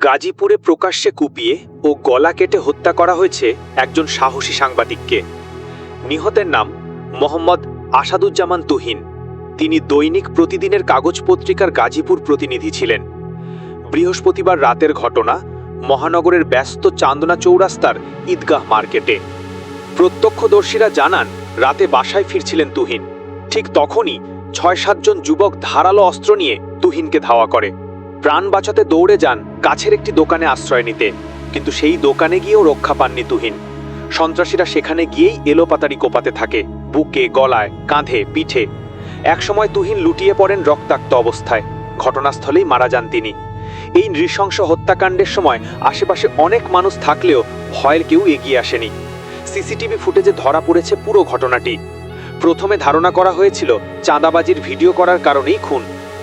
গাজীপুরে প্রকাশ্যে কুপিয়ে ও গলা কেটে হত্যা করা হয়েছে একজন সাহসী সাংবাদিককে। নিহতের নাম মোহাম্মদ আসাদুজ্জামান তুহিন। তিনি দৈনিক প্রতিদিনের কাগজ পত্রিকার গাজীপুর প্রতিনিধি ছিলেন। বৃহস্পতিবার রাতের ঘটনা মহানগরের ব্যস্ত চান্দনা চৌরাস্তার ঈদগাহ মার্কেটে। প্রত্যক্ষদর্শীরা জানান, রাতে বাসায় ফিরছিলেন তুহিন। ঠিক তখনই ছয় সাতজন যুবক ধারালো অস্ত্র নিয়ে তুহিনকে ধাওয়া করে। প্রাণ বাঁচাতে দৌড়ে যান কাছের একটি দোকানে আশ্রয় নিতে। কিন্তু সেই দোকানে গিয়েও রক্ষা পাননি তুহিন। সন্ত্রাসীরা সেখানে গিয়েই এলোপাতারি কোপাতে থাকে, বুকে, গলায়, কাঁধে, পিঠে। একসময় তুহিন লুটিয়ে পড়েন রক্তাক্ত অবস্থায়। ঘটনাস্থলেই মারা যান তিনি। এই নৃশংস হত্যাকাণ্ডের সময় আশেপাশে অনেক মানুষ থাকলেও ভয়ের কেউ এগিয়ে আসেনি। সিসিটিভি ফুটেজে ধরা পড়েছে পুরো ঘটনাটি। প্রথমে ধারণা করা হয়েছিল, চাঁদাবাজির ভিডিও করার কারণেই খুন।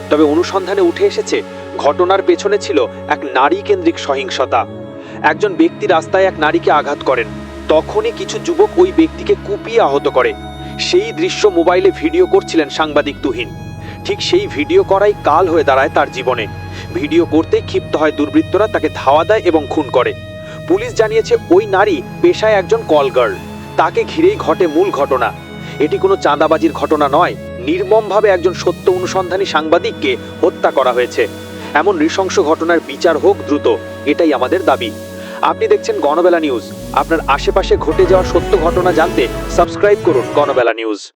তবে অনুসন্ধানে উঠে এসেছে ঘটনার পেছনে ছিল এক নারী কেন্দ্রিক সহিংসতা। একজন ব্যক্তি রাস্তায় এক নারীকে আঘাত করেন। তখনই কিছু যুবক ওই ব্যক্তিকে কুপিয়ে আহত করে। সেই দৃশ্য মোবাইলে ভিডিও করছিলেন সাংবাদিক তুহিন। ঠিক সেই ভিডিও করাই কাল হয়ে দাঁড়ায় তার জীবনে। ভিডিও করতেই ক্ষিপ্ত হয় দুর্বৃত্তরা, তাকে ধাওয়া দেয় এবং খুন করে। পুলিশ জানিয়েছে ওই নারী পেশায় একজন কল গার্ল। তাকে ঘিরেই ঘটে মূল ঘটনা। এটি কোনো চাঁদাবাজির ঘটনা নয়। নির্মমভাবে একজন সত্য অনুসন্ধানী সাংবাদিককে হত্যা করা হয়েছে। এমন নৃশংস ঘটনার বিচার হোক দ্রুত, এটাই আমাদের দাবি। আপনি দেখছেন গণবেলা নিউজ। আপনার আশেপাশে ঘটে যাওয়া সত্য ঘটনা জানতে সাবস্ক্রাইব করুন গণবেলা নিউজ।